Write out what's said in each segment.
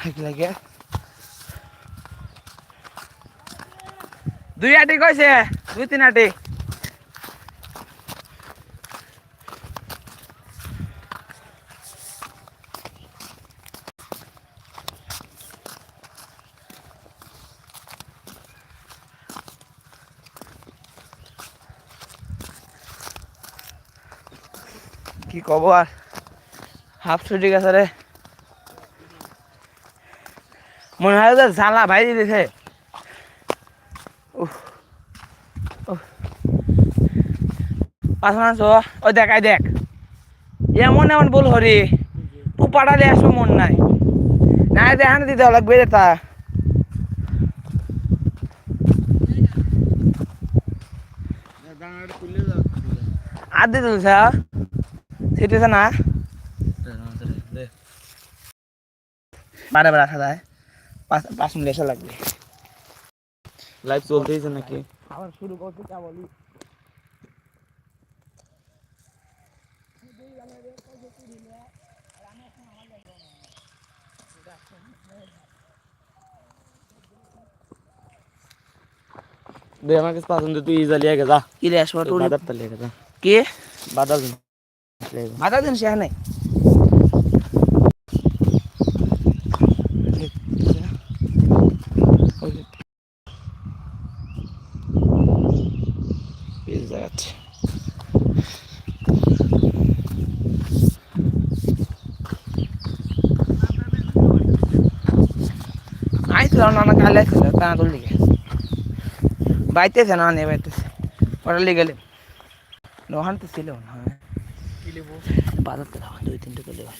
Hike লাগে। দুই আটি কইছে দুই তিন আটি। কি কব আর হাফ ছুটি গেছে রে। মনে হয় যে জ্বালা ভাই উফ। পাঁচ ও দেখাই দেখ এমন এমন বল হরি। তু পাড়ালে আসব মন নাই। না দেখান দিতে লাগবে রে তা। আর দিতে সেটা না? বারে বারে আসা যায় পাঁচ পাঁচ মিনিট এসে লাগবে লাইভ চলতেইছে নাকি আবার শুরু করতে তা বলি দে আমার কাছে পছন্দ তুই ইজা লিয়ে গে যা কি রে আসব টুরি বাদার লিয়ে গে যা কে বাদার মাথা দিন সে নাই নানা কালে ছিল তা তোর লিগে বাইতেছে না নে বাইতেছে। ওটা লিগে গেলে লোহান তো ছিল না বাজাতে দাও দুই তিনটে করে দেবে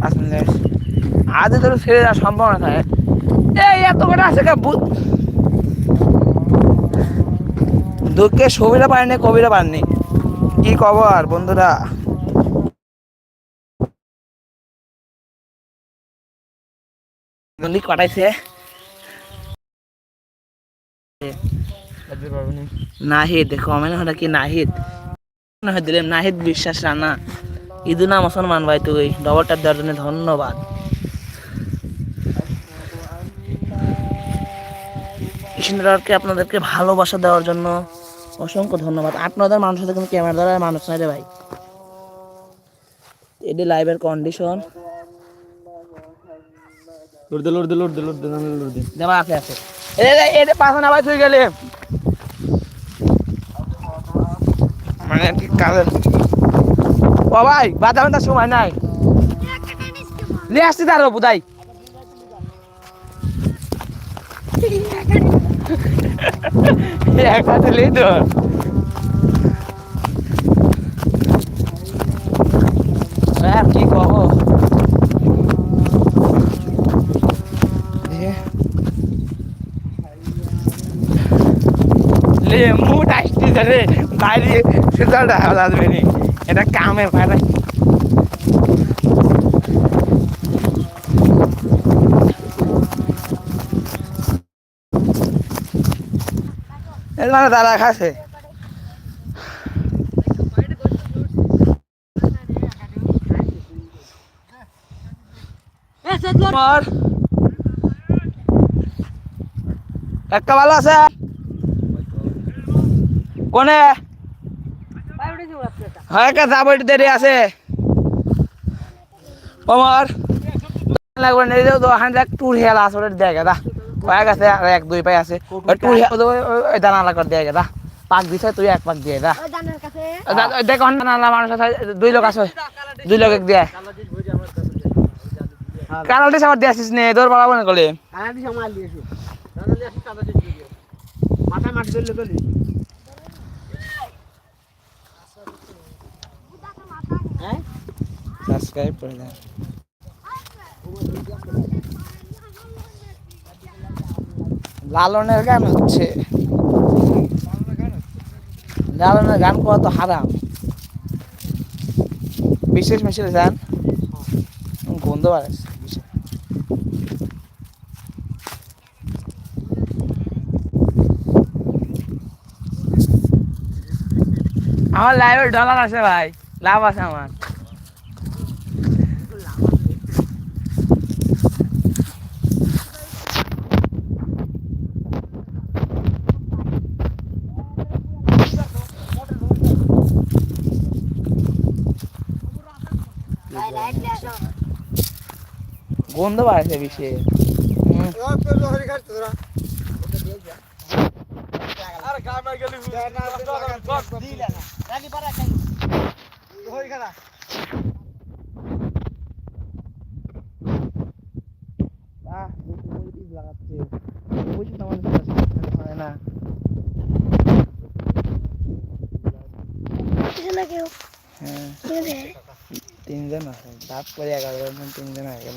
পাঁচ আজ তোর ছেড়ে যাওয়ার সম্ভাবনা থাকে। এই এত করে আছে কা বুঝ দুঃখে ছবিটা পারেনি কবিরা পারেনি কি খবর, বন্ধুরা? গলি কাটাইছে? নাহিদ আমি না কি নাহিদ? দিলাম নাহিদ বিশ্বাস রানা। ইদু না মুসলমান ভাই তুই, ডবলটা দেওয়ার জন্য ধন্যবাদ। কৃষ্ণকে আপনাদেরকে ভালোবাসা দেওয়ার জন্য অসংখ্য ধন্যবাদ। আপনাদের মানুষের সাথে কিন্তু ক্যামেরা দ্বারা মানুষ নাই রে ভাই। এটি লাইভের কন্ডিশন লড় দে লড় দে লড় দে দে নামে লড় দে। আছে আছে এটা এটা পাশে নামাই তুই গেলে। মানে কি কাজের? ও ভাই বাধা বান্ধার সময় নাই। নিয়ে আসছি তার বুধাই একা দিলি তো আর কি কব লেমু টাইসটি ধরে বাইরে দেখা যাবে নি। এটা কামে পারে মানে খাচ্ছে আমার একটা ভালো আছে। কোনে? হ্যাঁ যাব দেরি আছে। আমার লাগবে না টুর হেল আছে ওটা দেখে দা। কয়েক আছে আর এক দুই পাই আছে। ওই টুর হেল ওই দানা দা। পাক দিছে তুই এক পাক দিয়ে দা। দেখ দানা মানুষ আছে দুই লোক আছে দুই লোক এক দিয়ে। কানালটি সাবার দিয়ে আসিস নে? দৌড় পালাবো না কলে সাবস্ক্রাইব করে দেন লালনের গান হচ্ছে। লালনের গান করা তো হারাম। বিশেষ মিশে যান গন্ধ বাড়াচ্ছে আমার লাইভের ডলার আছে ভাই, লাভ আছে আমার। গন্ধ বাড়ছে লাগাচ্ছে। বুঝি হয় না। হ্যাঁ, তিনজন আছে ভাগ করে এগারো জন তিনজন হয়ে গেল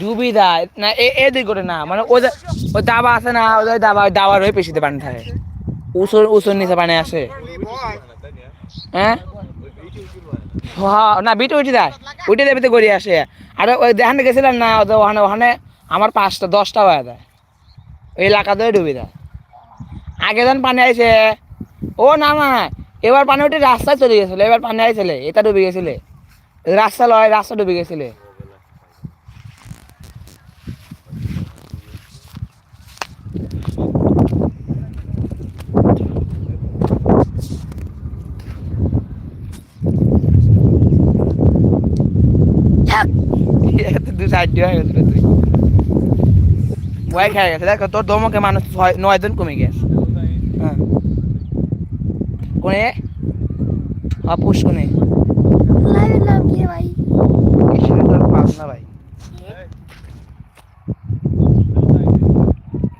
ডুবি দেয় না এ এ করে না মানে যে- ওই দাবা আছে না যে দাবা দাবার ওই পেশিতে পানি থাকে। উসুর উসুর নিচে পানি আসে। হ্যাঁ? না বিটে উঠে দেয় উঠে দেবে গড়ি আসে। আর ওই দেখানে গেছিলাম না ওদের ওখানে ওখানে আমার পাঁচটা দশটা হয়ে দেয় ওই এলাকা ধরে ডুবি দেয় আগে যখন পানি আইছে ও না না না, এবার পানি উঠে রাস্তায় চলে গেছিল এবার পানি আইছিলে এটা ডুবে গেছিলে। রাস্তা লয় রাস্তা ডুবে গেছিলে। এত দু সাইড হয়ে গেছিল তুই। ভয় খেয়ে গেছে। দেখো তোর দমকে মানুষ ছয় নয় জন কমে গেছে। হ্যাঁ। কোনে? কোনে? ঈশ্বরের না ভাই?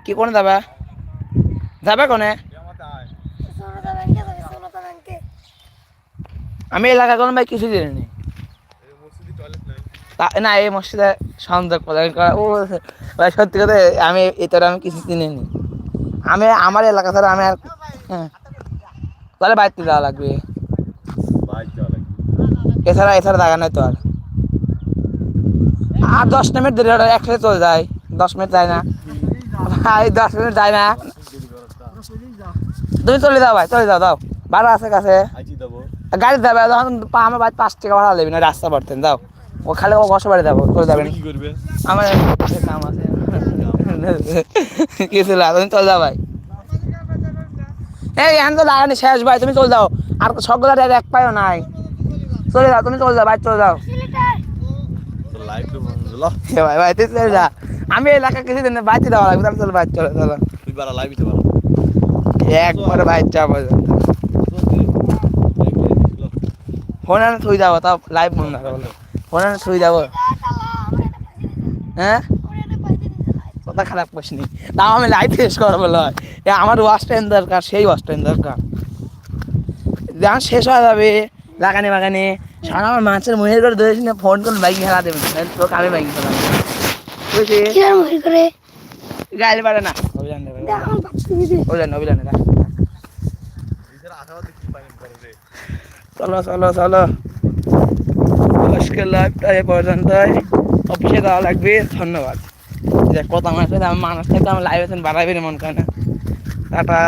কি কোনে যাবে? যাবে কোনে? আমি এলাকা কোনো ভাই কিছু তা- না এই মসজিদে সংযোগ প্রদান করা ও সত্যি কথা আমি এটা আমি কিছু চিনিনি। আমি আমার এলাকা ছাড়া আমি আর হ্যাঁ। তাহলে বাড়িতে যাওয়া লাগবে। এছাড়া এছাড়া দাগা নাই তো আর। আর দশ মিনিট দেরি হয় একসাথে চলে যায়। দশ মিনিট যায় না। ভাই দশ মিনিট যায় না। তুমি চলে যাও ভাই চলে যাও দাও ভাড়া আছে কাছে। গাড়ি যাবে তখন আমার বাড়ি পাঁচ টাকা ভাড়া লেবি না রাস্তা পড়তেন যাও। ও খালি ও বসে বাড়ি যাব চলে যাবেন কি করবে? আমার কাম আছে। কিছু না তুমি চলে যাও ভাই। এই এখন তো লাগানি শেষ ভাই তুমি চলে যাও। আর সবগুলো এক পাইও নাই। চলে যাও তুমি চলে যাও ভাই চলে যাও। ভাই ভাই তুই চলে যা। আমি এলাকা কিছু দিন বাড়িতে দেওয়া লাগবে তাহলে চলো ভাই চলো চলো। একবারে ভাই পর্যন্ত ফোন থুই যাব তাও লাইভ বন্ধ আনে থুই যাব। হ্যাঁ? কথা খারাপ করিসনি তাও আমি লাইভ শেষ করব লয় আমার ওয়াশ টাইম দরকার সেই ওয়াশ টাইম দরকার। যখন শেষ হয়ে যাবে লাগানে বাগানে। সারা আমার মাছের মহিলা করে ধরেছি না ফোন করে বাইক খেলা দেবে না। তোকে আমি বাইক খেলাম বুঝছি গাইলে পারে না। অভিযান অভিযান অভিযান চলো চলো চলো। আজকের লাইভটা এ পর্যন্তই। অফিসে যাওয়া লাগবে ধন্যবাদ। যে কত মানুষ আছে, আমি মানুষ থেকে আমার লাইভ আছেন বাড়াবেন মন করে টাটা।